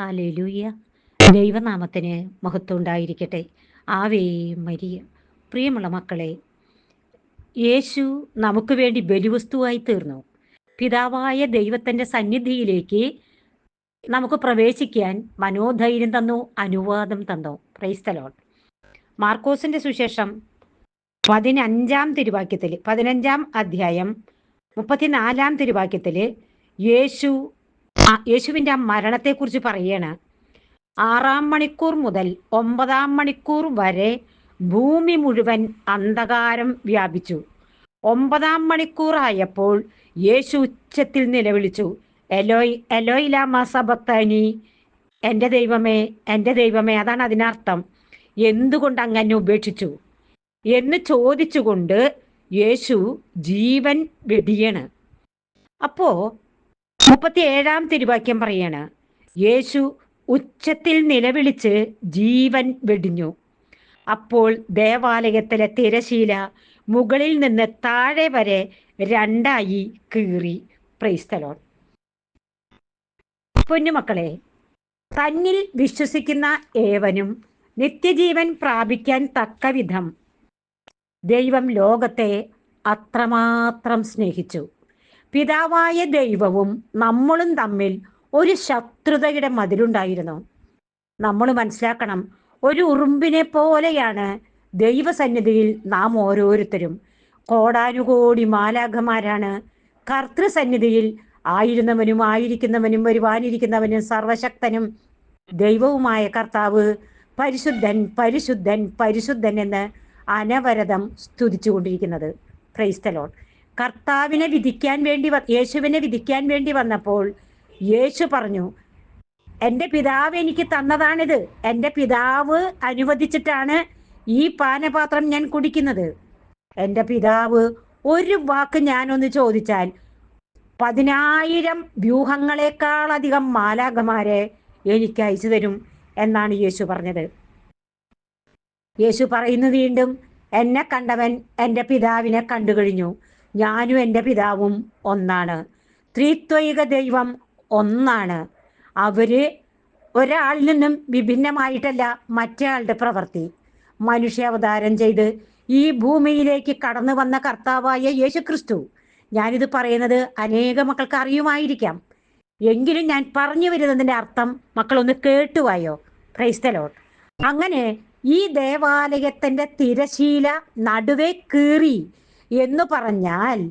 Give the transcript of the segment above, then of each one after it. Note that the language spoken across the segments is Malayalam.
ഹാലേലൂയ ദൈവനാമത്തിന് മഹത്വം ഉണ്ടായിരിക്കട്ടെ ആവേ മരിയ. പ്രിയമുള്ള മക്കളെ യേശു നമുക്ക് വേണ്ടി ബലിവസ്തുവായി തീർന്നു. പിതാവായ ദൈവത്തിന്റെ സന്നിധിയിലേക്ക് നമുക്ക് പ്രവേശിക്കാൻ മനോധൈര്യം തന്നു അനുവാദം തന്നു. ക്രൈസ്തലോൺ മാർക്കോസിന്റെ സുശേഷം പതിനഞ്ചാം തിരുവാക്യത്തിൽ പതിനഞ്ചാം അധ്യായം മുപ്പത്തിനാലാം തിരുവാക്യത്തിൽ യേശു യേശുവിന്റെ മരണത്തെക്കുറിച്ച് പറയാണ്. ആറാം മണിക്കൂർ മുതൽ ഒമ്പതാം മണിക്കൂർ വരെ ഭൂമി മുഴുവൻ അന്ധകാരം വ്യാപിച്ചു. ഒമ്പതാം മണിക്കൂറായപ്പോൾ യേശു ഉച്ചത്തിൽ നിലവിളിച്ചു എലോയ് എലോയ് ലാമ സബത്തനി എന്റെ ദൈവമേ എന്റെ ദൈവമേ അതാണ് അതിനർത്ഥം. എന്തുകൊണ്ട് അങ്ങനെ ഉപേക്ഷിച്ചു? എന്ന് ചോദിച്ചുകൊണ്ട് യേശു ജീവൻ വെടിയണ് അപ്പോ മുപ്പത്തി ഏഴാം തിരുവാക്യം പറയാണ്. യേശു ഉച്ചത്തിൽ നിലവിളിച്ച് ജീവൻ വെടിഞ്ഞു. അപ്പോൾ ദേവാലയത്തിലെ തിരശീല മുകളിൽ നിന്ന് താഴെ വരെ രണ്ടായി കീറി. പ്രൈസ്തലോൺ പൊന്നുമക്കളെ തന്നിൽ വിശ്വസിക്കുന്ന ഏവനും നിത്യജീവൻ പ്രാപിക്കാൻ തക്കവിധം ദൈവം ലോകത്തെ അത്രമാത്രം സ്നേഹിച്ചു. പിതാവായ ദൈവവും നമ്മളും തമ്മിൽ ഒരു ശത്രുതയുടെ മതിലുണ്ടായിരുന്നു. നമ്മൾ മനസ്സിലാക്കണം ഒരു ഉറുമ്പിനെ പോലെയാണ് ദൈവസന്നിധിയിൽ നാം ഓരോരുത്തരും. കോടാനുകോടി മാലാഖമാരാണ്. കർത്തൃസന്നിധിയിൽ ആയിരുന്നവനും ആയിരിക്കുന്നവനും വരുവാനിരിക്കുന്നവനും സർവശക്തനും ദൈവവുമായ കർത്താവ് പരിശുദ്ധൻ പരിശുദ്ധൻ പരിശുദ്ധൻ എന്ന് അനവരതം സ്തുതിച്ചുകൊണ്ടിരിക്കുന്നത്. ക്രൈസ്തലോൺ കർത്താവിനെ വിധിക്കാൻ വേണ്ടി യേശുവിനെ വിധിക്കാൻ വേണ്ടി വന്നപ്പോൾ യേശു പറഞ്ഞു എന്റെ പിതാവ് എനിക്ക് തന്നതാണിത്. എന്റെ പിതാവ് അനുവദിച്ചിട്ടാണ് ഈ പാനപാത്രം ഞാൻ കുടിക്കുന്നത്. എന്റെ പിതാവ് ഒരു വാക്ക് ഞാനൊന്ന് ചോദിച്ചാൽ പതിനായിരം വ്യൂഹങ്ങളെക്കാളധികം മാലാകമാരെ എനിക്ക് അയച്ചു തരും എന്നാണ് യേശു പറഞ്ഞത്. യേശു പറയുന്നു വീണ്ടും എന്നെ കണ്ടവൻ എന്റെ പിതാവിനെ കണ്ടു കഴിഞ്ഞു ഞാനും എന്റെ പിതാവും ഒന്നാണ്. ത്രിത്വൈക ദൈവം ഒന്നാണ്. അവർ ഒരാളിൽ നിന്നും വിഭിന്നമായിട്ടല്ല മറ്റേയാളുടെ പ്രവൃത്തി. മനുഷ്യാവതാരം ചെയ്ത് ഈ ഭൂമിയിലേക്ക് കടന്നു വന്ന കർത്താവായ യേശു ക്രിസ്തു ഞാനിത് പറയുന്നത് അനേക മക്കൾക്ക് അറിയുമായിരിക്കാം. എങ്കിലും ഞാൻ പറഞ്ഞു വരുന്നതിന്റെ അർത്ഥം മക്കളൊന്ന് കേട്ടുവായോ ക്രൈസ്തലോട്ട് അങ്ങനെ ഈ ദേവാലയത്തിന്റെ തിരശീല നടുവേ കീറി. എന്ന് പറഞ്ഞാൽ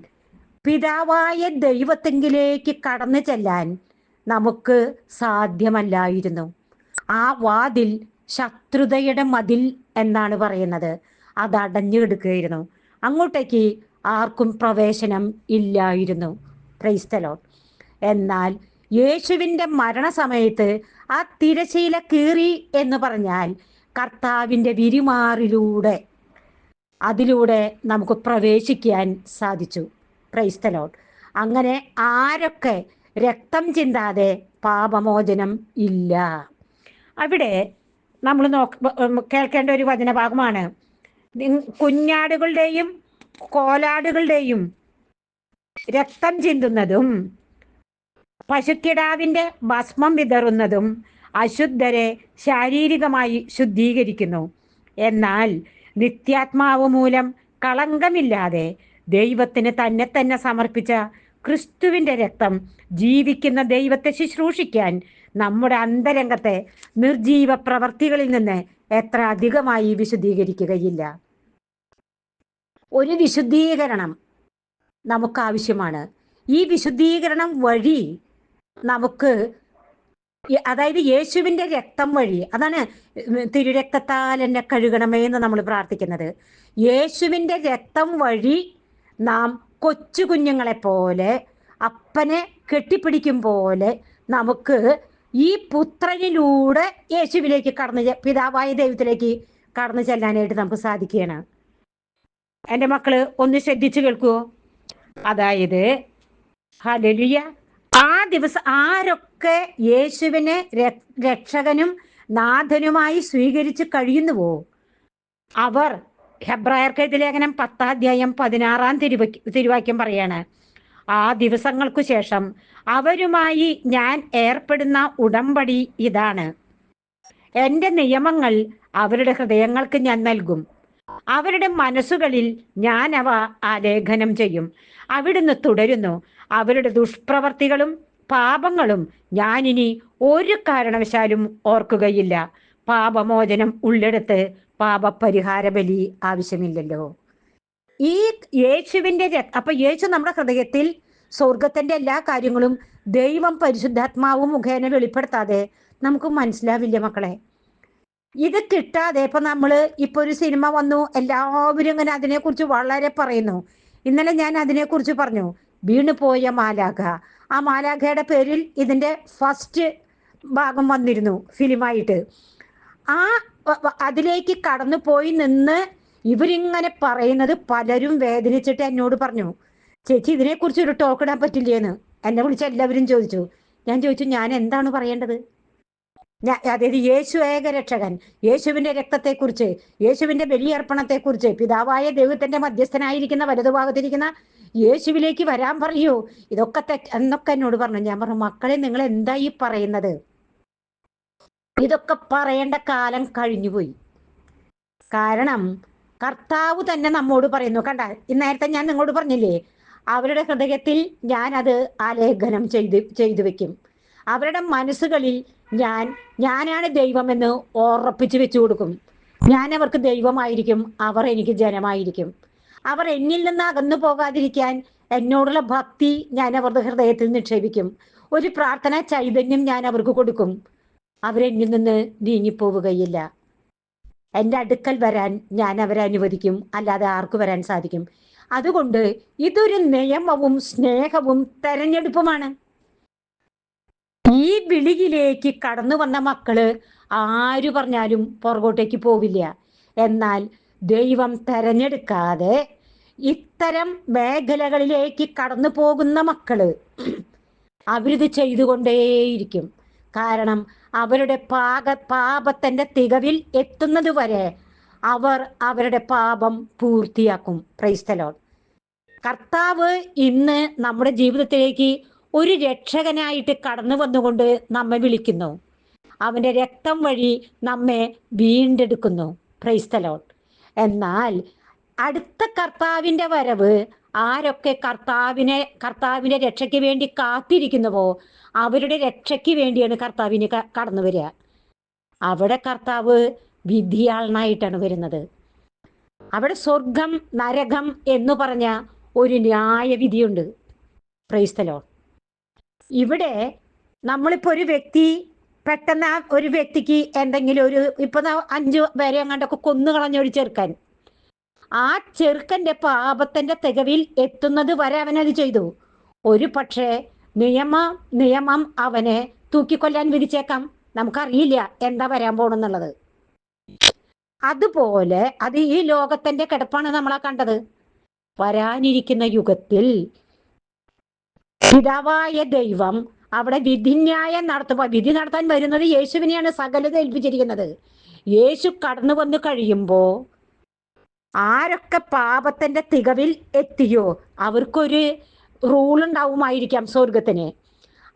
പിതാവായ ദൈവത്തെങ്കിലേക്ക് കടന്നു ചെല്ലാൻ നമുക്ക് സാധ്യമല്ലായിരുന്നു. ആ വാതിൽ ശത്രുതയുടെ മതിൽ എന്നാണ് പറയുന്നത്. അത് അടഞ്ഞു കിടക്കുകയായിരുന്നു അങ്ങോട്ടേക്ക് ആർക്കും പ്രവേശനം ഇല്ലായിരുന്നു. ക്രൈസ്തലോ എന്നാൽ യേശുവിന്റെ മരണസമയത്ത് ആ തിരശീല കീറി എന്ന് പറഞ്ഞാൽ കർത്താവിന്റെ വിരിമാറിലൂടെ അതിലൂടെ നമുക്ക് പ്രവേശിക്കാൻ സാധിച്ചു. ക്രൈസ്തലോട്ട് അങ്ങനെ ആരൊക്കെ രക്തം ചിന്താതെ പാപമോചനം ഇല്ല. അവിടെ നമ്മൾ നോക്ക കേൾക്കേണ്ട ഒരു വചനഭാഗമാണ്. കുഞ്ഞാടുകളുടെയും കോലാടുകളുടെയും രക്തം ചിന്തുന്നതും പശുക്കിടാവിന്റെ ഭസ്മം വിതറുന്നതും അശുദ്ധരെ ശാരീരികമായി ശുദ്ധീകരിക്കുന്നു. എന്നാൽ നിത്യാത്മാവ് മൂലം കളങ്കമില്ലാതെ ദൈവത്തിന് തന്നെ തന്നെ സമർപ്പിച്ച ക്രിസ്തുവിന്റെ രക്തം ജീവിക്കുന്ന ദൈവത്തെ ശുശ്രൂഷിക്കാൻ നമ്മുടെ അന്തരംഗത്തെ നിർജീവ പ്രവർത്തികളിൽ നിന്ന് എത്ര അധികമായി വിശുദ്ധീകരിക്കുകയില്ല ഒരു വിശുദ്ധീകരണം നമുക്ക് ആവശ്യമാണ് ഈ വിശുദ്ധീകരണം വഴി നമുക്ക് അതായത് യേശുവിന്റെ രക്തം വഴി അതാണ് തിരുരക്തത്താൽ എന്നെ കഴുകണമേ എന്ന് നമ്മൾ പ്രാർത്ഥിക്കുന്നത്. യേശുവിന്റെ രക്തം വഴി നാം കൊച്ചു കുഞ്ഞുങ്ങളെ പോലെ അപ്പനെ കെട്ടിപ്പിടിക്കും പോലെ നമുക്ക് ഈ പുത്രനിലൂടെ യേശുവിലേക്ക് കടന്നു പിതാവായ ദൈവത്തിലേക്ക് കടന്നു ചെല്ലാനായിട്ട് നമുക്ക് സാധിക്കുകയാണ്. എന്റെ മക്കൾ ഒന്ന് ശ്രദ്ധിച്ചു കേൾക്കുവോ? അതായത് ഹലലിയ ആ ദിവസം ആരൊക്കെ യേശുവിനെ രക്ഷകനും നാഥനുമായി സ്വീകരിച്ച് കഴിയുന്നുവോ? അവർ ഹെബ്രായർക്കെതി ലേഖനം പത്താധ്യായം പതിനാറാം തിരുവ തിരുവാക്യം പറയാണ്. ആ ദിവസങ്ങൾക്കു ശേഷം അവരുമായി ഞാൻ ഏർപ്പെടുന്ന ഉടമ്പടി ഇതാണ്. എന്റെ നിയമങ്ങൾ അവരുടെ ഹൃദയങ്ങൾക്ക് ഞാൻ നൽകും. അവരുടെ മനസ്സുകളിൽ ഞാൻ അവ ആലേഖനം ചെയ്യും. അവിടുന്ന് തുടരുന്നു. അവരുടെ ദുഷ്പ്രവർത്തികളും പാപങ്ങളും ഞാനിനി ഒരു കാരണവശാലും ഓർക്കുകയില്ല. പാപമോചനം ഉള്ളെടുത്ത് പാപപരിഹാര ബലി ആവശ്യമില്ലല്ലോ. ഈ യേശുവിന്റെ അപ്പൊ യേശു നമ്മുടെ ഹൃദയത്തിൽ സ്വർഗത്തിന്റെ എല്ലാ കാര്യങ്ങളും ദൈവം പരിശുദ്ധാത്മാവും മുഖേന വെളിപ്പെടുത്താതെ നമുക്ക് മനസ്സിലാവില്ല മക്കളെ. ഇത് കിട്ടാതെ ഇപ്പൊ നമ്മൾ ഇപ്പൊ ഒരു സിനിമ വന്നു എല്ലാവരും ഇങ്ങനെ അതിനെക്കുറിച്ച് വളരെ പറയുന്നു. ഇന്നലെ ഞാൻ അതിനെക്കുറിച്ച് പറഞ്ഞു. വീണു പോയ മാലാഖ. ആ മാലാഖയുടെ പേരിൽ ഇതിന്റെ ഫസ്റ്റ് ഭാഗം വന്നിരുന്നു ഫിലിമായിട്ട്. ആ അതിലേക്ക് കടന്നു പോയി നിന്ന് ഇവരിങ്ങനെ പറയുന്നത് പലരും വേദനിച്ചിട്ട് എന്നോട് പറഞ്ഞു ചേച്ചി ഇതിനെക്കുറിച്ച് ഒരു ടോക്ക് ഇടാൻ പറ്റില്ലേന്ന്? എന്നെ വിളിച്ച് എല്ലാവരും ചോദിച്ചു. ഞാൻ ചോദിച്ചു ഞാൻ എന്താണ് പറയേണ്ടത്? അതായത് യേശു ഏക രക്ഷകൻ യേശുവിന്റെ രക്തത്തെക്കുറിച്ച് യേശുവിന്റെ ബലിയർപ്പണത്തെക്കുറിച്ച് പിതാവായ ദൈവത്തിന്റെ മധ്യസ്ഥനായിരിക്കുന്ന വലതുഭാഗത്തിരിക്കുന്ന യേശുവിലേക്ക് വരാൻ പറയൂ. ഇതൊക്കെ തെറ്റ് എന്നൊക്കെ എന്നോട് പറഞ്ഞു. ഞാൻ പറഞ്ഞു മക്കളെ നിങ്ങൾ എന്താ ഈ പറയുന്നത്? ഇതൊക്കെ പറയേണ്ട കാലം കഴിഞ്ഞുപോയി. കാരണം കർത്താവ് തന്നെ നമ്മോട് പറയുന്നു. കണ്ട ഇന്നേരത്തെ ഞാൻ നിങ്ങളോട് പറഞ്ഞില്ലേ അവരുടെ ഹൃദയത്തിൽ ഞാൻ അത് ആലേഖനം ചെയ്ത് ചെയ്തു വെക്കും. അവരുടെ മനസ്സുകളിൽ ഞാൻ ഞാനാണ് ദൈവമെന്ന് ഉറപ്പിച്ചു വെച്ചു കൊടുക്കും. ഞാൻ അവർക്ക് ദൈവമായിരിക്കും അവർ എനിക്ക് ജനമായിരിക്കും. അവർ എന്നിൽ നിന്ന് അകന്നു പോകാതിരിക്കാൻ എന്നോടുള്ള ഭക്തി ഞാൻ അവരുടെ ഹൃദയത്തിൽ നിക്ഷേപിക്കും. ഒരു പ്രാർത്ഥന ചൈതന്യം ഞാൻ അവർക്ക് കൊടുക്കും. അവരെന്നിൽ നിന്ന് നീങ്ങിപ്പോവുകയില്ല. എന്റെ അടുക്കൽ വരാൻ ഞാൻ അവരെ അനുവദിക്കും. അല്ലാതെ ആർക്ക് വരാൻ സാധിക്കും. അതുകൊണ്ട് ഇതൊരു നിയമവും സ്നേഹവും തെരഞ്ഞെടുപ്പുമാണ്. ഈ വിളിയിലേക്ക് കടന്നു വന്ന മക്കൾ ആര് പറഞ്ഞാലും പുറകോട്ടേക്ക് പോവില്ല. എന്നാൽ ദൈവം തെരഞ്ഞെടുക്കാതെ ഇത്തരം മേഖലകളിലേക്ക് കടന്നു പോകുന്ന മക്കൾ അവരിത് ചെയ്തുകൊണ്ടേയിരിക്കും. കാരണം അവരുടെ പാക പാപത്തിന്റെ തികവിൽ എത്തുന്നത് വരെ അവർ അവരുടെ പാപം പൂർത്തിയാക്കും. ക്രൈസ്തലോൺ കർത്താവ് ഇന്ന് നമ്മുടെ ജീവിതത്തിലേക്ക് ഒരു രക്ഷകനായിട്ട് കടന്നു വന്നുകൊണ്ട് നമ്മെ വിളിക്കുന്നു. അവന്റെ രക്തം വഴി നമ്മെ വീണ്ടെടുക്കുന്നു. ക്രൈസ്തലോൺ എന്നാൽ അടുത്ത കർത്താവിന്റെ വരവ് ആരൊക്കെ കർത്താവിനെ കർത്താവിന്റെ രക്ഷയ്ക്ക് വേണ്ടി കാത്തിരിക്കുന്നുവോ അവരുടെ രക്ഷയ്ക്ക് വേണ്ടിയാണ് കർത്താവിന് കടന്നു വരിക. അവിടെ കർത്താവ് വിധിയാളനായിട്ടാണ് വരുന്നത്. അവിടെ സ്വർഗം നരകം എന്ന് പറഞ്ഞ ഒരു ന്യായവിധിയുണ്ട്. ക്രൈസ്തലോ ഇവിടെ നമ്മളിപ്പോ ഒരു വ്യക്തി പെട്ടെന്ന് ഒരു വ്യക്തിക്ക് എന്തെങ്കിലും ഒരു ഇപ്പൊ അഞ്ചു പേരെ അങ്ങാണ്ടൊക്കെ കൊന്നു കളഞ്ഞ ഒരു ചെറുക്കൻ. ആ ചെറുക്കന്റെ പാപത്തിന്റെ തികവിൽ എത്തുന്നത് വരെ അവനത് ചെയ്തു. ഒരു പക്ഷേ നിയമ നിയമം അവനെ തൂക്കിക്കൊല്ലാൻ വിധിച്ചേക്കാം. നമുക്കറിയില്ല എന്താ വരാൻ പോണെന്നുള്ളത്. അതുപോലെ അത് ഈ ലോകത്തിന്റെ കിടപ്പാണ് നമ്മളെ കണ്ടത്. വരാനിരിക്കുന്ന യുഗത്തിൽ പിതാവായ ദൈവം അവിടെ വിധിന്യായം നടത്തുമ്പോൾ വിധി നടത്താൻ വരുന്നത് യേശുവിനെയാണ് സകലത ഏൽപ്പിച്ചിരിക്കുന്നത്. യേശു കടന്നു വന്നു കഴിയുമ്പോൾ ആരൊക്കെ പാപത്തിന്റെ തികവിൽ എത്തിയോ? അവർക്കൊരു റൂൾ ഉണ്ടാവുമായിരിക്കാം സ്വർഗത്തിന്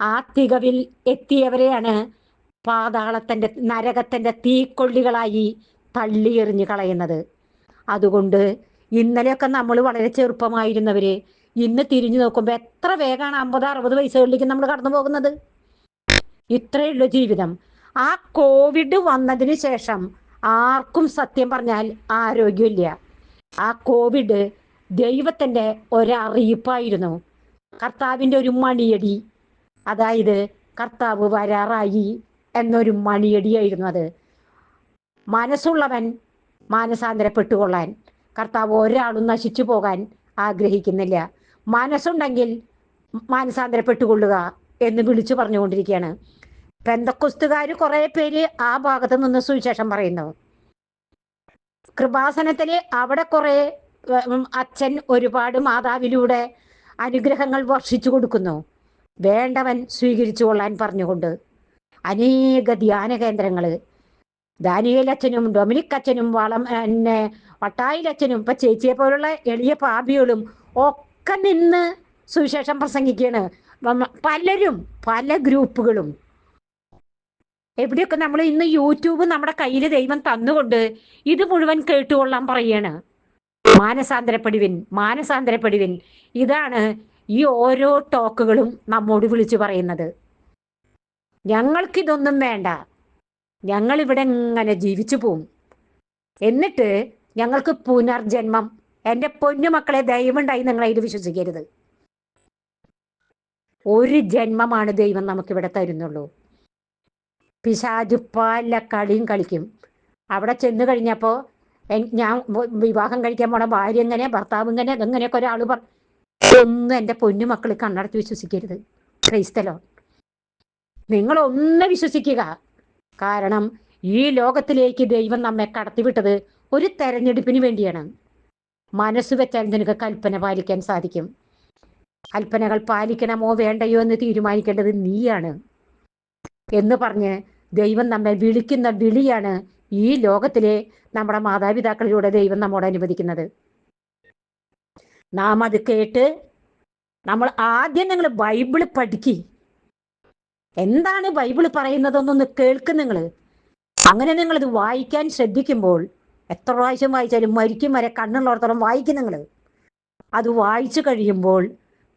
ആ തികവിൽ എത്തിയവരെയാണ് പാതാളത്തിന്റെ നരകത്തിന്റെ തീക്കൊള്ളികളായി തള്ളിയെറിഞ്ഞു കളയുന്നത്. അതുകൊണ്ട് ഇന്നലെയൊക്കെ നമ്മൾ വളരെ ചെറുപ്പമായിരുന്നവര് ഇന്ന് തിരിഞ്ഞു നോക്കുമ്പോൾ എത്ര വേഗമാണ് അമ്പത് അറുപത് വയസ്സുകളിലേക്ക് നമ്മൾ കടന്നു പോകുന്നത്? ഇത്രയുള്ള ജീവിതം. ആ കോവിഡ് വന്നതിന് ശേഷം ആർക്കും സത്യം പറഞ്ഞാൽ ആരോഗ്യമില്ല. ആ കോവിഡ് ദൈവത്തിന്റെ ഒരറിയിപ്പായിരുന്നു. കർത്താവിന്റെ ഒരു മണിയടി. അതായത് കർത്താവ് വരാറായി എന്നൊരു മണിയടിയായിരുന്നു അത്. മനസ്സുള്ളവൻ മാനസാന്തരപ്പെട്ടുകൊള്ളാൻ കർത്താവ് ഒരാളും നശിച്ചു പോകാൻ ആഗ്രഹിക്കുന്നില്ല. മനസ്സുണ്ടെങ്കിൽ മാനസാന്തരപ്പെട്ടുകൊള്ളുക എന്ന് വിളിച്ചു പറഞ്ഞുകൊണ്ടിരിക്കുകയാണ്. പെന്തക്കുസ്തുകാർ കുറെ പേര് ആ ഭാഗത്ത് നിന്ന് സുവിശേഷം പറയുന്നു. കൃപാസനത്തിൽ അവിടെ കുറെ അച്ഛൻ ഒരുപാട് മാതാവിലൂടെ അനുഗ്രഹങ്ങൾ വർഷിച്ചു കൊടുക്കുന്നു. വേണ്ടവൻ സ്വീകരിച്ചു കൊള്ളാൻ പറഞ്ഞുകൊണ്ട് അനേക ധ്യാന കേന്ദ്രങ്ങൾ ദാനിയേൽ അച്ഛനും ഡൊമിനിക് അച്ഛനും വളം എന്നെ വട്ടായിൽ അച്ഛനും ഇപ്പൊ ചേച്ചിയെ പോലുള്ള എളിയ പാപികളും ഒക്കെ നിന്ന് സുവിശേഷം പ്രസംഗിക്കുകയാണ്. പലരും പല ഗ്രൂപ്പുകളും. എവിടെയൊക്കെ നമ്മൾ ഇന്ന് യൂട്യൂബ് നമ്മുടെ കയ്യിൽ ദൈവം തന്നുകൊണ്ട് ഇത് മുഴുവൻ കേട്ടുകൊള്ളാൻ പറയാണ്. മാനസാന്തരപ്പെടുവിൻ മാനസാന്തരപ്പെടുവിൻ. ഇതാണ് ഈ ഓരോ ടോക്കുകളും നമ്മോട് വിളിച്ചു പറയുന്നത്. ഞങ്ങൾക്കിതൊന്നും വേണ്ട. ഞങ്ങൾ ഇവിടെ ഇങ്ങനെ ജീവിച്ചു പോവും. എന്നിട്ട് ഞങ്ങൾക്ക് പുനർജന്മം എന്റെ പൊന്നുമക്കളെ ദൈവമുണ്ടായി നിങ്ങൾ അതിൽ വിശ്വസിക്കരുത്. ഒരു ജന്മമാണ് ദൈവം നമുക്കിവിടെ തരുന്നുള്ളൂ. പിശാജ് പല കളിയും കളിക്കും. അവിടെ ചെന്ന് കഴിഞ്ഞപ്പോൾ ഞാൻ വിവാഹം കഴിക്കാൻ പോണ ഭാര്യ എങ്ങനെ ഭർത്താവ് ഇങ്ങനെ ഇങ്ങനെയൊക്കെ ഒരാൾ പറ ഒന്നും എന്റെ പൊന്നുമക്കൾ കണ്ണടച്ച് വിശ്വസിക്കരുത്. ക്രൈസ്തലോ. നിങ്ങൾ ഒന്ന് വിശ്വസിക്കുക. കാരണം ഈ ലോകത്തിലേക്ക് ദൈവം നമ്മെ കടത്തിവിട്ടത് ഒരു തെരഞ്ഞെടുപ്പിന് വേണ്ടിയാണ്. മനസ്സ് വെച്ചാൽ നിനക്ക് കൽപ്പന പാലിക്കാൻ സാധിക്കും. കൽപ്പനകൾ പാലിക്കണമോ വേണ്ടയോ എന്ന് തീരുമാനിക്കേണ്ടത് നീയാണ്. എന്ന് പറഞ്ഞ് ദൈവം നമ്മെ വിളിക്കുന്ന വിളിയാണ് ഈ ലോകത്തിലെ നമ്മുടെ മാതാപിതാക്കളിലൂടെ ദൈവം നമ്മോട് അനുവദിക്കുന്നത്. നാം അത് കേട്ട് നമ്മൾ ആദ്യം നിങ്ങൾ ബൈബിൾ പഠിക്കി. എന്താണ് ബൈബിൾ പറയുന്നതെന്നൊന്ന് കേൾക്കുന്നു നിങ്ങൾ. അങ്ങനെ നിങ്ങളിത് വായിക്കാൻ ശ്രദ്ധിക്കുമ്പോൾ എത്ര പ്രാവശ്യം വായിച്ചാലും മരിക്കും വരെ കണ്ണുള്ളവർത്തോളം വായിക്കും നിങ്ങൾ അത് വായിച്ചു കഴിയുമ്പോൾ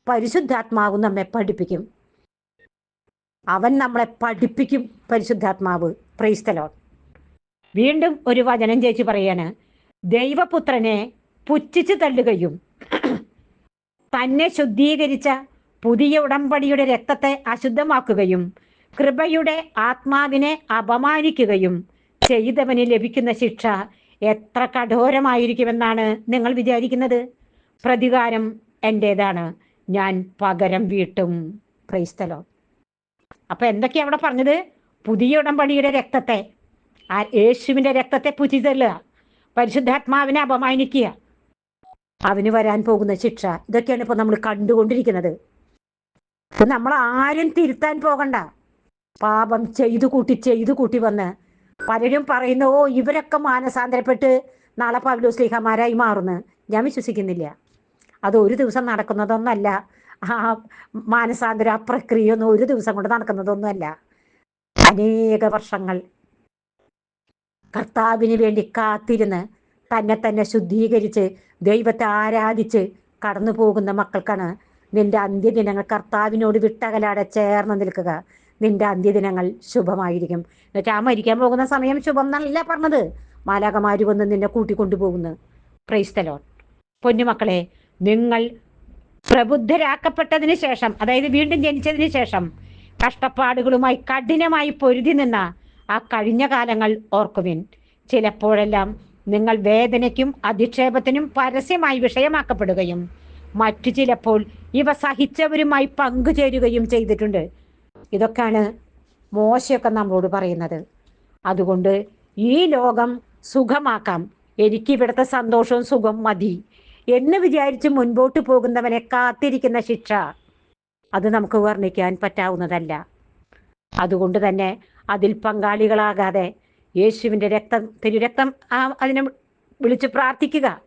പരിശുദ്ധാത്മാവ് നമ്മെ പഠിപ്പിക്കും. അവൻ നമ്മളെ പഠിപ്പിക്കും പരിശുദ്ധാത്മാവ്. പ്രൈസ്തലോ വീണ്ടും ഒരു വചനം ചേച്ചി പറയാണ് ദൈവപുത്രനെ പുച്ഛിച്ചു തള്ളുകയും തന്നെ ശുദ്ധീകരിച്ച പുതിയ ഉടമ്പടിയുടെ രക്തത്തെ അശുദ്ധമാക്കുകയും കൃപയുടെ ആത്മാവിനെ അപമാനിക്കുകയും ചെയ്തവന് ലഭിക്കുന്ന ശിക്ഷ എത്ര കഠോരമായിരിക്കുമെന്നാണ് നിങ്ങൾ വിചാരിക്കുന്നത്? പ്രതികാരം എന്റേതാണ് ഞാൻ പകരം വീട്ടും. ക്രൈസ്തലോ അപ്പൊ എന്തൊക്കെയാ അവിടെ പറഞ്ഞത്? പുതിയ ഉടമ്പടിയുടെ രക്തത്തെ. ആ യേശുവിന്റെ രക്തത്തെ പുതിതള്ളുക പരിശുദ്ധാത്മാവിനെ അപമാനിക്കുക. അവന് വരാൻ പോകുന്ന ശിക്ഷ. ഇതൊക്കെയാണ് ഇപ്പൊ നമ്മൾ കണ്ടുകൊണ്ടിരിക്കുന്നത്. നമ്മൾ ആരും തിരുത്താൻ പോകണ്ട. പാപം ചെയ്തു കൂട്ടി ചെയ്തു കൂട്ടി വന്ന് പലരും പറയുന്നു ഓ ഇവരൊക്കെ മാനസാന്തരപ്പെട്ട് നാളെ പൗലോസ്ലിഹമാരായി മാറുന്നു. ഞാൻ വിശ്വസിക്കുന്നില്ല. അത് ഒരു ദിവസം നടക്കുന്നതൊന്നല്ല. ആ മാനസാന്തര പ്രക്രിയ ഒന്നും ഒരു ദിവസം കൊണ്ട് നടക്കുന്നതൊന്നുമല്ല. അനേക വർഷങ്ങൾ കർത്താവിന് വേണ്ടി കാത്തിരുന്ന് തന്നെ തന്നെ ശുദ്ധീകരിച്ച് ദൈവത്തെ ആരാധിച്ച് കടന്നു പോകുന്ന മക്കൾക്കാണ് നിന്റെ അന്ത്യദിനങ്ങൾ കർത്താവിനോട് വിട്ടകലാടെ ചേർന്ന് നിൽക്കുക. നിന്റെ അന്ത്യദിനങ്ങൾ ശുഭമായിരിക്കും. എന്നുവെച്ചാൽ ആ മരിക്കാൻ പോകുന്ന സമയം ശുഭം എന്നല്ല പറഞ്ഞത്. മാലാകമാര് വന്ന് നിന്നെ കൂട്ടിക്കൊണ്ടുപോകുന്നു. പ്രൈസ്തലോൺ പൊന്നുമക്കളെ നിങ്ങൾ പ്രബുദ്ധരാക്കപ്പെട്ടതിന് ശേഷം അതായത് വീണ്ടും ജനിച്ചതിന് ശേഷം കഷ്ടപ്പാടുകളുമായി കഠിനമായി പൊരുതി നിന്ന ആ കഴിഞ്ഞ കാലങ്ങൾ ഓർക്കുവിൻ. ചിലപ്പോഴെല്ലാം നിങ്ങൾ വേദനയ്ക്കും അധിക്ഷേപത്തിനും പരസ്യമായി വിഷയമാക്കപ്പെടുകയും മറ്റു ചിലപ്പോൾ ഇവ സഹിച്ചവരുമായി പങ്കുചേരുകയും ചെയ്തിട്ടുണ്ട്. ഇതൊക്കെയാണ് മോശയൊക്കെ നമ്മളോട് പറയുന്നത്. അതുകൊണ്ട് ഈ ലോകം സുഖമാക്കാം. എനിക്ക് ഇവിടുത്തെ സന്തോഷവും സുഖം മതി എന്ന് വിചാരിച്ച് മുൻപോട്ട് പോകുന്നവനെ കാത്തിരിക്കുന്ന ശിക്ഷ അത് നമുക്ക് വർണിക്കാൻ പറ്റാവുന്നതല്ല. അതുകൊണ്ട് തന്നെ അതിൽ പങ്കാളികളാകാതെ യേശുവിന്റെ രക്തം തിരുരക്തം ആ അതിനെ വിളിച്ച് പ്രാർത്ഥിക്കുക.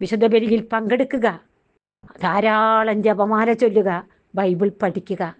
വിശുദ്ധ ബലിയിൽ പങ്കെടുക്കുക. ധാരാളം ജപമാല ചൊല്ലുക. ബൈബിൾ പഠിക്കുക.